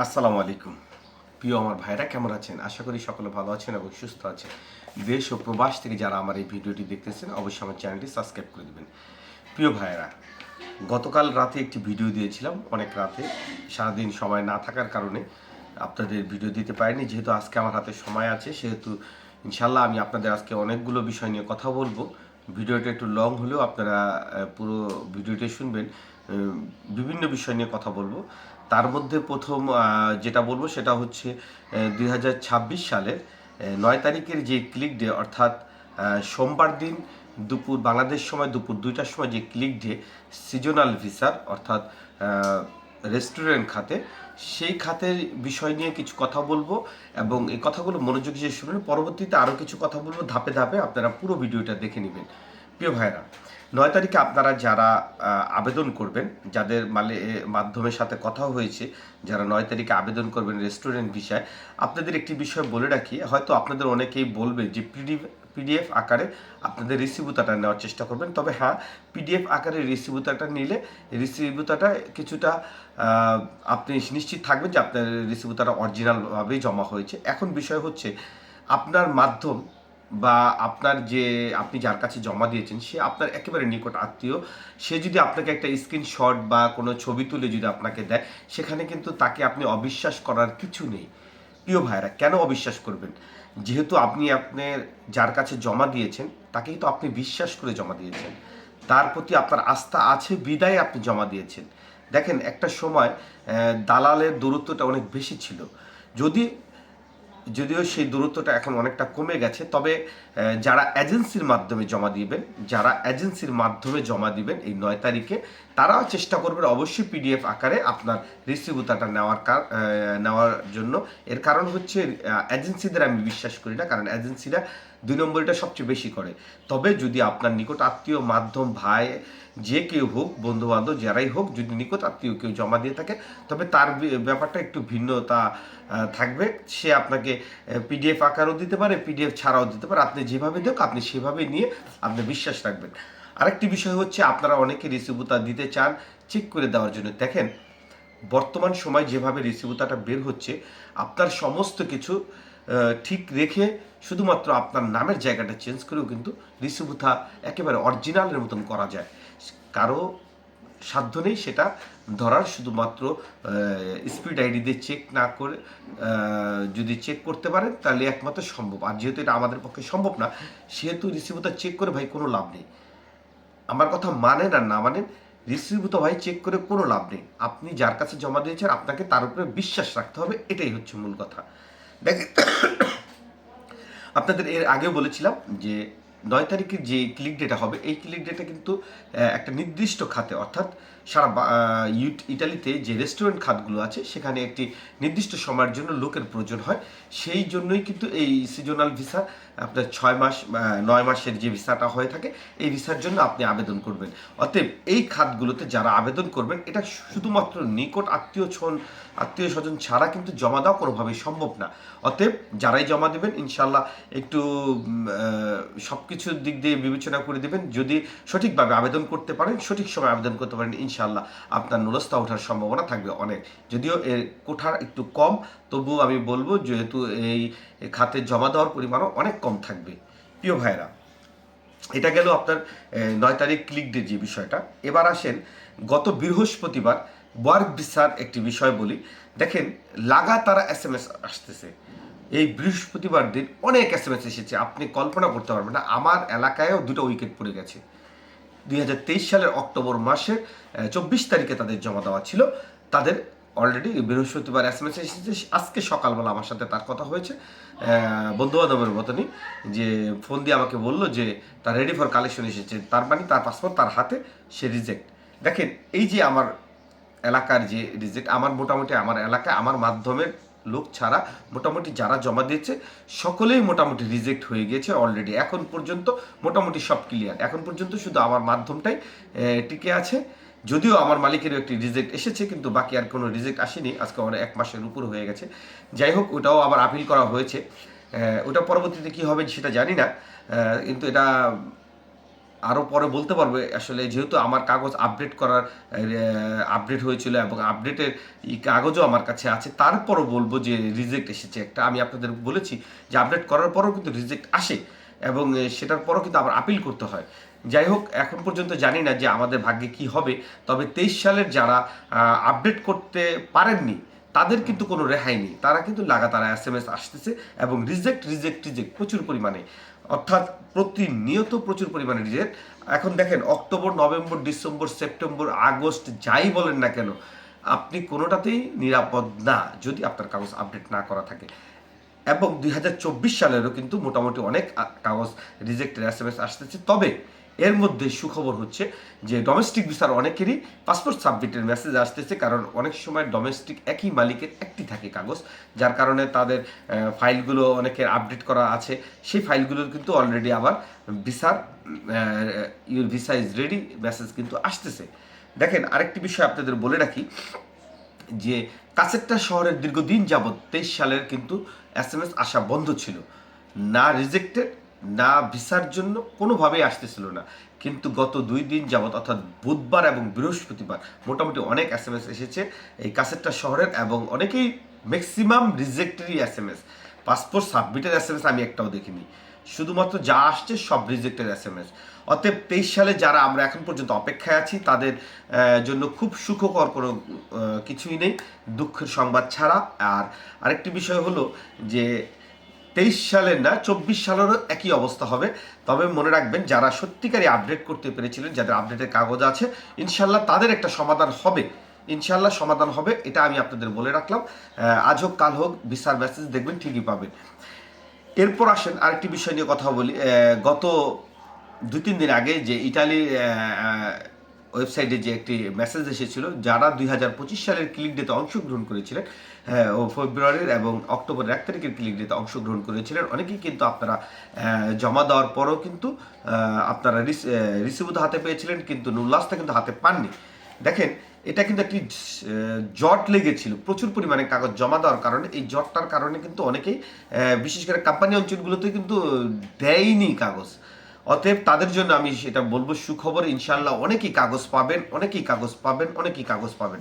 আসসালামু আলাইকুম। প্রিয় আমার ভাইরা, কেমন আছেন? আশা করি সকলে ভালো আছেন এবং সুস্থ আছেন। দেশ ও প্রবাস থেকে যারা আমার এই ভিডিওটি দেখতেছেন, অবশ্যই আমার চ্যানেলটি সাবস্ক্রাইব করে দেবেন। প্রিয় ভাইরা, গতকাল রাতে একটি ভিডিও দিয়েছিলাম, অনেক রাতে। সারাদিন সময় না থাকার কারণে আপনাদের ভিডিও দিতে পারিনি, যেহেতু আজকে আমার হাতে সময় আছে, সেহেতু ইনশাল্লাহ আমি আপনাদের আজকে অনেকগুলো বিষয় নিয়ে কথা বলব। ভিডিওটা একটু লং হলেও আপনারা পুরো ভিডিওটি শুনবেন। বিভিন্ন বিষয় নিয়ে কথা বলব। তার মধ্যে প্রথম যেটা বলব সেটা হচ্ছে দুই হাজার ছাব্বিশ সালের নয় তারিখের যে ক্লিক ডে অর্থাৎ সোমবার দিন দুপুর, বাংলাদেশ সময় দুপুর দুইটার সময় যে ক্লিক ডে সিজনাল ভিসার অর্থাৎ রেস্টুরেন্ট খাতে, সেই খাতের বিষয় নিয়ে কিছু কথা বলব এবং এই কথাগুলো মনোযোগ দিয়ে শুনুন পরবর্তীতে আরও কিছু কথা বলব, ধাপে ধাপে আপনারা পুরো ভিডিওটা দেখে নেবেন। প্রিয় ভাইরা নয় তারিখে আপনারা যারা আবেদন করবেন, যাদের মালে মাধ্যমের সাথে কথা হয়েছে, যারা নয় তারিখে আবেদন করবেন রেস্টুরেন্ট বিষয়ে আপনাদের একটি বিষয় বলে রাখি, হয়তো আপনাদের অনেকেই বলবে যে পিডিএফ পিডিএফ আকারে আপনাদের রিসিভুতাটা নেওয়ার চেষ্টা করবেন, তবে হ্যাঁ পিডিএফ আকারে রিসিভুতাটা নিলে রিসিভুতাটা কিছুটা আপনি নিশ্চিত থাকবেন যে আপনার রিসিভুতাটা অরিজিনালভাবেই জমা হয়েছে। এখন বিষয় হচ্ছে, আপনার মাধ্যম বা আপনার যে আপনি যার কাছে জমা দিয়েছেন, সে আপনার একেবারে নিকট আত্মীয়। সে যদি আপনাকে একটা স্ক্রিনশট বা কোনো ছবি তুলে যদি আপনাকে দেয়, সেখানে কিন্তু তাকে আপনি অবিশ্বাস করার কিছু নেই। প্রিয় ভাইরা কেন অবিশ্বাস করবেন? যেহেতু আপনি আপনার যার কাছে জমা দিয়েছেন, তাকেই তো আপনি বিশ্বাস করে জমা দিয়েছেন। তার প্রতি আপনার আস্থা আছে, বিদায় আপনি জমা দিয়েছেন। দেখেন, একটা সময় দালালের দূরত্বটা অনেক বেশি ছিল। যদি যদিও সেই দূরত্বটা এখন অনেকটা কমে গেছে, তবে যারা এজেন্সির মাধ্যমে জমা দিবেন, যারা এজেন্সির মাধ্যমে জমা দিবেন এই নয় তারিখে তারাও চেষ্টা করবেন অবশ্যই পিডিএফ আকারে আপনার রিসিভুতাটা নেওয়ার নেওয়ার জন্য। এর কারণ হচ্ছে এজেন্সিদের আমি বিশ্বাস করি না, কারণ এজেন্সিরা দুই নম্বরটা সবচেয়ে বেশি করে। তবে যদি আপনার নিকট আত্মীয়, মাধ্যম, ভাই, যে কেউ হোক বন্ধু বান্ধব যারাই হোক, যদি নিকট আত্মীয় কেউ জমা দিয়ে থাকে, তবে তার ব্যাপারটা একটু ভিন্নতা থাকবে। সে আপনাকে পিডিএফ আকারও দিতে পারে পিডিএফ ছাড়াও দিতে পারে। আপনি যেভাবে দেখ আপনি সেভাবে নিয়ে আপনি বিশ্বাস রাখবেন। আরেকটি বিষয় হচ্ছে, আপনারা অনেকে রিসিভুতা দিতে চান চেক করে দেওয়ার জন্য। দেখেন, বর্তমান সময় যেভাবে রিসিভুতাটা বের হচ্ছে, আপনার সমস্ত কিছু ঠিক রেখে শুধুমাত্র আপনার নামের জায়গাটা চেঞ্জ করেও কিন্তু রিসিভুতা একেবারে অরিজিনালের মতন করা যায়। কারও সাধ্য নেই সেটা ধরার, শুধুমাত্র স্পিড আইডি দিয়ে চেক না করে যদি চেক করতে পারেন, তাহলে একমাত্র সম্ভব। আর যেহেতু এটা আমাদের পক্ষে সম্ভব না, সেহেতু রিসিভুতা চেক করে ভাই কোনো লাভ নেই। আমার কথা মানেন আর না মানেন রিসিভূত ভাই চেক করে কোনো লাভ নেই। আপনি যার কাছে জমা দিয়েছেন, আপনাকে তার উপরে বিশ্বাস রাখতে হবে, এটাই হচ্ছে মূল কথা। দেখেন, আপনাদের এর আগে বলেছিলাম যে নয় তারিখের যে ক্লিক ডেটা হবে, এই ক্লিক ডেটা কিন্তু একটা নির্দিষ্ট খাতে, অর্থাৎ সারা ইটালিতে যে রেস্টুরেন্ট খাতগুলো আছে, সেখানে একটি নির্দিষ্ট সময়ের জন্য লোকের প্রয়োজন হয়। সেই জন্যই কিন্তু এই সিজনাল ভিসা আপনার ছয় মাস নয় মাসের যে ভিসাটা হয়ে থাকে, এই ভিসার জন্য আপনি আবেদন করবেন। অতএব এই খাতগুলোতে যারা আবেদন করবেন, এটা শুধুমাত্র নিকট আত্মীয় ছন আত্মীয় স্বজন ছাড়া কিন্তু জমা দেওয়া কোনোভাবেই সম্ভব না। অতএব যারাই জমা দেবেন ইনশাল্লাহ একটু সব কিছুর দিক দিয়ে বিবেচনা করে দেবেন। যদি সঠিকভাবে আবেদন করতে পারেন, সঠিক সময় আবেদন করতে পারেন ইনশাল্লাহ আপনার নুরস্তা ওঠার সম্ভাবনা থাকবে অনেক। যদিও এর কোঠার একটু কম, তবুও আমি বলব যেহেতু এই খাতে জমা দেওয়ার পরিমাণও অনেক কম থাকবে। প্রিয় ভাইরা এটা গেল আপনার নয় তারিখ ক্লিক ডে যে বিষয়টা। এবার আসেন গত বৃহস্পতিবার ওয়ার্ক ভিসার একটি বিষয় বলি। দেখেন, লাগাতারা এস এম এস আসতেছে। এই বৃহস্পতিবার দিন অনেক এস এম এস এসেছে, আপনি কল্পনা করতে পারবেন না। আমার এলাকায়ও দুটো উইকেট পড়ে গেছে। দুই হাজার তেইশ সালের অক্টোবর মাসের চব্বিশ তারিখে তাদের জমা দেওয়া ছিল। তাদের অলরেডি বৃহস্পতিবার এস এম এস এসেছে আজকে সকালবেলা আমার সাথে তার কথা হয়েছে। বন্ধু বান্ধবের মতনই যে ফোন দিয়ে আমাকে বলল যে, তার রেডি ফর কালেকশন এসেছে, তার মানে তার পাসপোর্ট তার হাতে, সে রিজেক্ট দেখেন, এই যে আমার এলাকার যে রিজেক্ট আমার মোটামুটি আমার এলাকায় আমার মাধ্যমের লোক ছাড়া মোটামুটি যারা জমা দিয়েছে, সকলেই মোটামুটি রিজেক্ট হয়ে গিয়েছে অলরেডি এখন পর্যন্ত মোটামুটি সব ক্লিয়ার এখন পর্যন্ত শুধু আমার মাধ্যমটাই টিকে আছে। যদিও আমার মালিকেরও একটি রিজেক্ট এসেছে, কিন্তু বাকি আর কোনো রিজেক্ট আসেনি। আজকে আমার এক মাসের উপর হয়ে গেছে। যাই হোক, ওটাও আবার আপিল করা হয়েছে। ওটা পরবর্তীতে কি হবে সেটা জানি না। কিন্তু এটা আরও পরে বলতে পারবে, আসলে যেহেতু আমার কাগজ আপডেট করার আপডেট হয়েছিল এবং আপডেটের কাগজও আমার কাছে আছে, তারপরও বলব যে রিজেক্ট এসেছে একটা। আমি আপনাদের বলেছি যে আপডেট করার পরও কিন্তু রিজেক্ট আসে এবং সেটার পরও কিন্তু আবার আপিল করতে হয়। যাই হোক, এখন পর্যন্ত জানি না যে আমাদের ভাগ্যে কি হবে, তবে তেইশ সালের যারা আপডেট করতে পারেননি, তাদের কিন্তু কোনো রেহাই নেই। তারা কিন্তু লাগাতার এস এম এস আসতেছে এবং রিজেক্ট রিজেক্ট রিজেক্ট প্রচুর পরিমাণে। অর্থাৎ প্রতিনিয়ত প্রচুর পরিমাণে রিজেক্ট। এখন দেখেন, October, November, December, September, August যাই বলেন না কেন, আপনি কোনোটাতেই নিরাপদ না যদি আপনার কাগজ আপডেট না করা থাকে। এবং দুই হাজার চব্বিশ সালেরও কিন্তু মোটামুটি অনেক কাগজ রিজেক্টের এস এম এস আসতেছে। তবে এর মধ্যে সুখবর হচ্ছে যে ডোমেস্টিক ভিসার অনেকেরই পাসপোর্ট সাবমিটের মেসেজ আসতেছে, কারণ অনেক সময় ডোমেস্টিক একই মালিকের একটি থাকে কাগজ, যার কারণে তাদের ফাইলগুলো অনেকের আপডেট করা আছে। সেই ফাইলগুলোর কিন্তু অলরেডি আবার ভিসার your visa is ready message কিন্তু আসতেছে। দেখেন, আরেকটি বিষয় আপনাদের বলে রাখি যে কাছেরটা শহরের দীর্ঘদিন যাবৎ তেইশ সালের কিন্তু এস এম এস আসা বন্ধ ছিল। না রিজেক্টেড না ভিসার জন্য কোনোভাবেই আসতেছিল না। কিন্তু গত দুই দিন যাবৎ, অর্থাৎ বুধবার এবং বৃহস্পতিবার, মোটামুটি অনেক এস এম এস এসেছে এই কাছেরটা শহরের এবং অনেকেই ম্যাক্সিমাম রিজেক্টেরই এস এম এস। পাসপোর্ট সাবমিটের এস এম এস আমি একটাও দেখিনি। শুধুমাত্র যা আসছে সব রিজেক্টেড এস এম এস। অতএব তেইশ সালে যারা আমরা এখন পর্যন্ত অপেক্ষায় আছি, তাদের জন্য খুব সুখকর কোনো কিছুই নেই। দুঃখের সংবাদ ছাড়া। আর আরেকটি বিষয় হলো যে তেইশ সালের না, চব্বিশ সালেরও একই অবস্থা হবে। তবে মনে রাখবেন, যারা সত্যিকারই আপডেট করতে পেরেছিলেন, যাদের আপডেটের কাগজ আছে ইনশাল্লাহ তাদের একটা সমাধান হবে। ইনশাল্লাহ সমাধান হবে, এটা আমি আপনাদের বলে রাখলাম। আজ হোক, কাল হোক বিসার মেসেজ দেখবেন, ঠিকই পাবেন। এরপর আসেন, আরেকটি বিষয় নিয়ে কথা বলি। গত দুই তিন দিন আগে যে ইটালির ওয়েবসাইটে যে একটি মেসেজ এসেছিল যারা দুই হাজার পঁচিশ সালের ক্লিক ডেতে অংশগ্রহণ করেছিলেন হ্যাঁ, ও ফেব্রুয়ারির এবং অক্টোবরের এক তারিখের ক্লিক ডেতে অংশগ্রহণ করেছিলেন অনেকেই কিন্তু আপনারা জমা দেওয়ার পরও কিন্তু আপনারা রিসিভ তো হাতে পেয়েছিলেন কিন্তু নুল্লাসটা কিন্তু হাতে পাননি। দেখেন এটা কিন্তু একটি জট লেগেছিল প্রচুর পরিমাণে কাগজ জমা দেওয়ার কারণে এই জটটার কারণে কিন্তু অনেকেই বিশেষ করে কোম্পানি অঞ্চলগুলোতে কিন্তু দেয়নি কাগজ। অতএব তাদের জন্য আমি সেটা বলব, সুখবর ইনশাল্লাহ অনেকেই কাগজ পাবেন, অনেকেই কাগজ পাবেন, অনেকেই কাগজ পাবেন।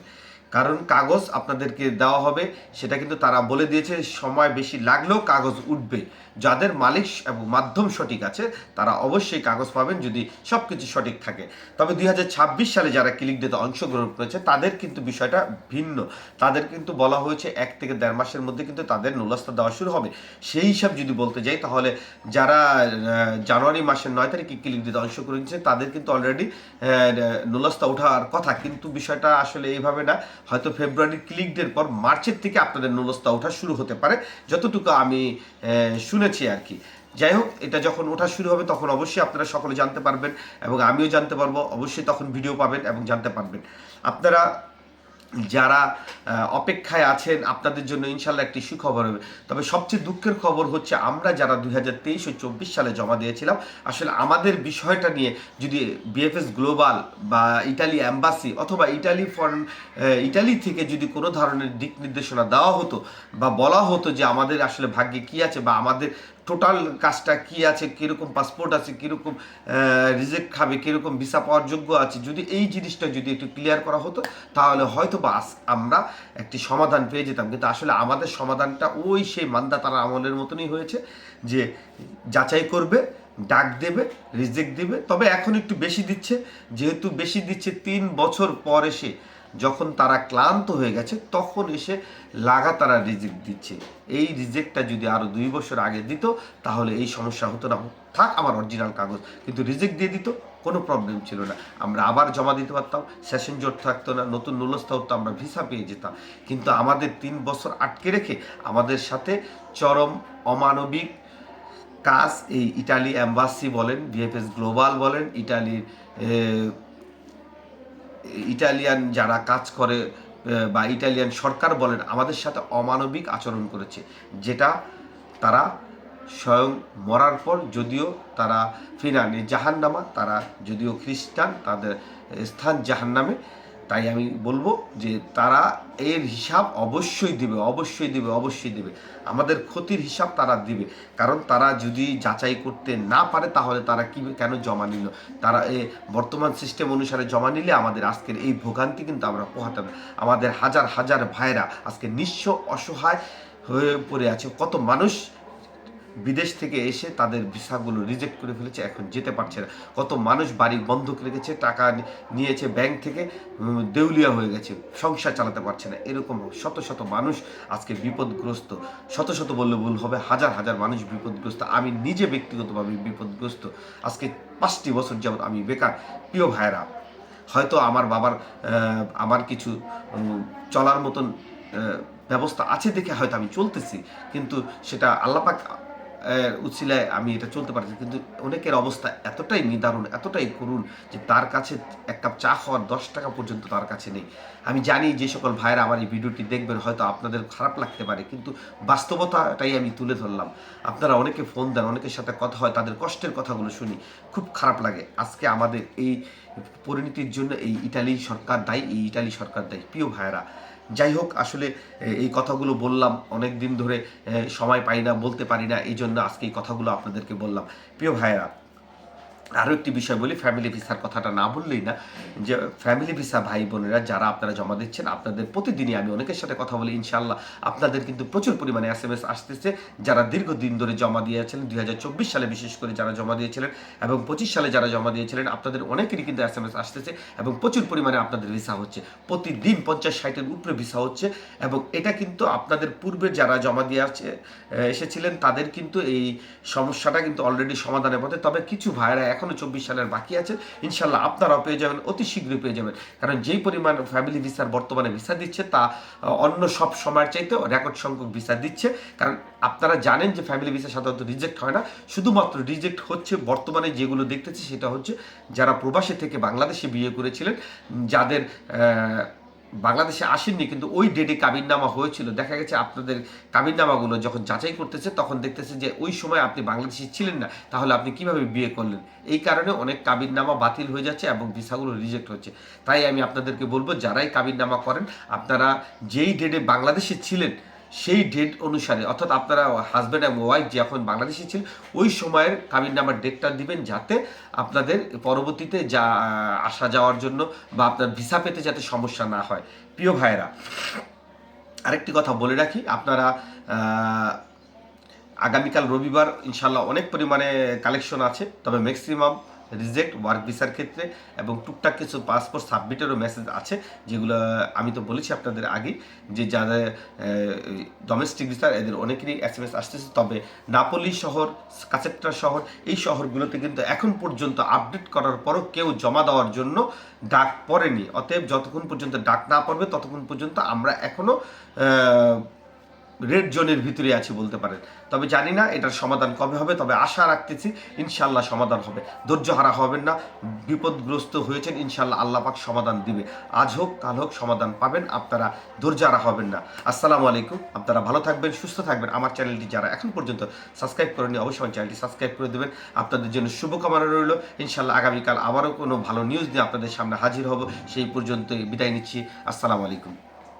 কারণ কাগজ আপনাদেরকে দেওয়া হবে, সেটা কিন্তু তারা বলে দিয়েছে, সময় বেশি লাগলেও কাগজ উঠবে। যাদের মালিক এবং মাধ্যম সঠিক আছে, তারা অবশ্যই কাগজ পাবেন যদি সব কিছু সঠিক থাকে। তবে দুই হাজার ছাব্বিশ সালে যারা ক্লিক ডেতে অংশগ্রহণ করেছে, তাদের কিন্তু বিষয়টা ভিন্ন। তাদের কিন্তু বলা হয়েছে, এক থেকে দেড় মাসের মধ্যে কিন্তু তাদের নুলাস্তা দেওয়া শুরু হবে। সেই হিসাব যদি বলতে যাই, তাহলে যারা জানুয়ারি মাসের নয় তারিখে ক্লিক ডেতে অংশগ্রহণ করেছে, তাদের কিন্তু অলরেডি নুলাস্তা ওঠার কথা। কিন্তু বিষয়টা আসলে এইভাবে না। হয়তো ফেব্রুয়ারির ক্লিক ডের পর মার্চের থেকে আপনাদের নুলস্তা ওঠা শুরু হতে পারে, যতটুকু আমি শুনেছি আর কি যাই হোক, এটা যখন ওঠা শুরু হবে তখন অবশ্যই আপনারা সকলে জানতে পারবেন এবং আমিও জানতে পারব, অবশ্যই তখন ভিডিও পাবেন এবং জানতে পারবেন। আপনারা যারা অপেক্ষায় আছেন, আপনাদের জন্য ইনশাল্লাহ একটি সুখবর হবে। তবে সবচেয়ে দুঃখের খবর হচ্ছে, আমরা যারা দুই হাজার তেইশ ও চব্বিশ সালে জমা দিয়েছিলাম, আসলে আমাদের বিষয়টা নিয়ে যদি বিএফএস গ্লোবাল বা ইটালি অ্যাম্বাসি অথবা ইটালি ফরেন ইটালি থেকে যদি কোনো ধরনের দিক নির্দেশনা দেওয়া হতো বা বলা হতো যে আমাদের আসলে ভাগ্যে কি আছে বা আমাদের টোটাল কাজটা কি আছে, কীরকম পাসপোর্ট আছে, কীরকম রিজেক্ট খাবে, কীরকম ভিসা পাওয়ার যোগ্য আছে, যদি এই জিনিসটা যদি একটু ক্লিয়ার করা হতো, তাহলে হয়তো বা আমরা একটি সমাধান পেয়ে যেতাম। কিন্তু আসলে আমাদের সমাধানটা ওই সেই মান্দা তারা আমলের মতনই হয়েছে যে যাচাই করবে, ডাক দেবে, রিজেক্ট দেবে। তবে এখন একটু বেশি দিচ্ছে, যেহেতু বেশি দিচ্ছে, তিন বছর পর এসে যখন তারা ক্লান্ত হয়ে গেছে, তখন এসে লাগাতারা রিজেক্ট দিচ্ছে। এই রিজেক্টটা যদি আরও দুই বছর আগে দিত, তাহলে এই সমস্যা হতো না। থাক আমার অরিজিনাল কাগজ, কিন্তু রিজেক্ট দিয়ে দিত, কোনো প্রবলেম ছিল না। আমরা আবার জমা দিতে পারতাম সেশন জোট থাকতো না, নতুন নুলস্থা হতো, আমরা ভিসা পেয়ে যেতাম। কিন্তু আমাদের তিন বছর আটকে রেখে আমাদের সাথে চরম অমানবিক কাজ, এই ইটালি অ্যাম্বাসি বলেন ভিএফএস গ্লোবাল বলেন, ইটালির ইটালিয়ান যারা কাজ করে বা ইটালিয়ান সরকার বলেন, আমাদের সাথে অমানবিক আচরণ করেছে। যেটা তারা স্বয়ং মরার পর যদিও তারা ফিনানি জাহান্নামা, তারা যদিও খ্রিস্টান, তাদের স্থান জাহান্নামে তাই আমি বলব যে তারা এর হিসাব অবশ্যই দিবে অবশ্যই দিবে অবশ্যই দিবে। আমাদের ক্ষতির হিসাব তারা দিবে। কারণ তারা যদি যাচাই করতে না পারে, তাহলে তারা কি, কেন জমা নিল? তারা এ বর্তমান সিস্টেম অনুসারে জমা নিলে আমাদের আজকের এই ভোগান্তি কিন্তু আমরা পোহাতে আমাদের হাজার হাজার ভাইরা আজকে নিঃস্ব অসহায় হয়ে পড়ে আছে। কত মানুষ বিদেশ থেকে এসে তাদের ভিসাগুলো রিজেক্ট করে ফেলেছে, এখন যেতে পারছে না। কত মানুষ বাড়ি বন্ধক রেখেছে, টাকা নিয়েছে ব্যাংক থেকে দেউলিয়া হয়ে গেছে, সংসার চালাতে পারছে না। এরকম শত শত মানুষ আজকে বিপদগ্রস্ত। শত শত বললে ভুল হবে, হাজার হাজার মানুষ বিপদগ্রস্ত। আমি নিজে ব্যক্তিগতভাবে বিপদগ্রস্ত। আজকে পাঁচটি বছর যাবত আমি বেকার। প্রিয় ভাইরা হয়তো আমার বাবার আমার কিছু চলার মতন ব্যবস্থা আছে দেখে হয়তো আমি চলতেছি। কিন্তু সেটা আল্লাপাক উচিলায় আমি এটা চলতে পারছি কিন্তু অনেকের অবস্থা এতটাই নিদারুণ, এতটাই করুণ যে তার কাছে এক কাপ চা খাওয়ার দশ টাকা পর্যন্ত তার কাছে নেই। আমি জানি যে সকল ভাইয়েরা আমার এই ভিডিওটি দেখবেন, হয়তো আপনাদের খারাপ লাগতে পারে, কিন্তু বাস্তবতাটাই আমি তুলে ধরলাম। আপনারা অনেকে ফোন দেন, অনেকের সাথে কথা হয়, তাদের কষ্টের কথাগুলো শুনি, খুব খারাপ লাগে। আজকে আমাদের এই পরিণতির জন্য এই ইটালি সরকার দায়ী, এই ইটালি সরকার দায়ী। প্রিয় ভাইয়েরা, যাই হোক, আসলে এই কথাগুলো বললাম অনেক দিন ধরে সময় পাই না, বলতে পারি না এই জন্য আজকে এই কথাগুলো আপনাদেরকে বললাম। প্রিয় ভাইয়েরা আরও একটি বিষয় বলি ফ্যামিলি ভিসার কথাটা না বললেই না, যে ফ্যামিলি ভিসা ভাই বোনেরা যারা আপনারা জমা দিচ্ছেন, আপনাদের প্রতিদিনই আমি অনেকের সাথে কথা বলি ইনশাল্লাহ আপনাদের কিন্তু প্রচুর পরিমাণে এস এম এস আসতেছে। যারা দীর্ঘদিন ধরে জমা দিয়েছিলেন, দুই হাজার চব্বিশ সালে বিশেষ করে যারা জমা দিয়েছিলেন এবং পঁচিশ সালে যারা জমা দিয়েছিলেন, আপনাদের অনেকেরই কিন্তু এস এম এস আসতেছে এবং প্রচুর পরিমাণে আপনাদের ভিসা হচ্ছে। প্রতিদিন পঞ্চাশ ষাটের উপরে ভিসা হচ্ছে এবং এটা কিন্তু আপনাদের পূর্বে যারা জমা দিয়ে আছে এসেছিলেন, তাদের কিন্তু এই সমস্যাটা কিন্তু অলরেডি সমাধানের পথে। তবে কিছু ভাইরা এখনও চব্বিশ সালের বাকি আছে। ইনশাল্লাহ আপনারাও পেয়ে যাবেন, অতি শীঘ্রই পেয়ে যাবেন। কারণ যেই পরিমাণ ফ্যামিলি ভিসার বর্তমানে ভিসা দিচ্ছে, তা অন্য সব সময়ের চাইতে রেকর্ড সংখ্যক ভিসা দিচ্ছে। কারণ আপনারা জানেন যে ফ্যামিলি ভিসা সাধারণত রিজেক্ট হয় না। শুধুমাত্র রিজেক্ট হচ্ছে বর্তমানে যেগুলো দেখতেছি, সেটা হচ্ছে যারা প্রবাসী থেকে বাংলাদেশে বিয়ে করেছিলেন, যাদের বাংলাদেশে আসেননি, কিন্তু ওই ডেটে কাবিননামা হয়েছিল। দেখা গেছে আপনাদের কাবিননামাগুলো যখন যাচাই করতেছে, তখন দেখতেছে যে ওই সময় আপনি বাংলাদেশে ছিলেন না, তাহলে আপনি কীভাবে বিয়ে করলেন? এই কারণে অনেক কাবিননামা বাতিল হয়ে যাচ্ছে এবং ভিসাগুলো রিজেক্ট হচ্ছে। তাই আমি আপনাদেরকে বলব, যারাই কাবিননামা করেন, আপনারা যেই ডেটে বাংলাদেশে ছিলেন সেই ডেট অনুসারে, অর্থাৎ আপনারা হাজব্যান্ড এবং ওয়াইফ যখন বাংলাদেশে ছিলেন, ওই সময়ের কাবিন নাম্বার ডেটটা দিবেন যাতে আপনাদের পরবর্তীতে যা আসা যাওয়ার জন্য বা আপনার ভিসা পেতে যাতে সমস্যা না হয়। প্রিয় ভাইয়েরা, আরেকটি কথা বলে রাখি, আপনারা আগামীকাল রবিবার ইনশাল্লাহ অনেক পরিমাণে কালেকশন আছে, তবে ম্যাক্সিমাম রিজেক্ট ওয়ার্ক ভিসার ক্ষেত্রে এবং টুকটাক কিছু পাসপোর্ট সাবমিটেরও মেসেজ আছে, যেগুলো আমি তো বলেছি আপনাদের আগে যে যাদের ডোমেস্টিক ভিসার এদের অনেকেরই এস এম এস আসতেছে। তবে নাপলি শহর কাসেট্টা শহর, এই শহরগুলোতে কিন্তু এখন পর্যন্ত আপডেট করার পরও কেউ জমা দেওয়ার জন্য ডাক পড়েনি। অতএব যতক্ষণ পর্যন্ত ডাক না পড়বে, ততক্ষণ পর্যন্ত আমরা এখনও রেড জোনের ভিতরে আছি বলতে পারেন। তবে জানি না এটার সমাধান কবে হবে, তবে আশা রাখতেছি ইনশাল্লাহ সমাধান হবে। ধৈর্য হারা হবেন না, বিপদগ্রস্ত হয়েছেন ইনশাল্লাহ আল্লাহ পাক সমাধান দিবে। আজ হোক, কাল হোক সমাধান পাবেন, আপনারা ধৈর্য হারা হবেন না। আসসালামু আলাইকুম, আপনারা ভালো থাকবেন, সুস্থ থাকবেন। আমার চ্যানেলটি যারা এখন পর্যন্ত সাবস্ক্রাইব করেনি অবশ্যই আমার চ্যানেলটি সাবস্ক্রাইব করে দেবেন। আপনাদের জন্য শুভকামনা রইল। ইনশাল্লাহ আগামীকাল আবারও কোনো ভালো নিউজ নিয়ে আপনাদের সামনে হাজির হব। সেই পর্যন্ত বিদায় নিচ্ছি। আসসালামু আলাইকুম।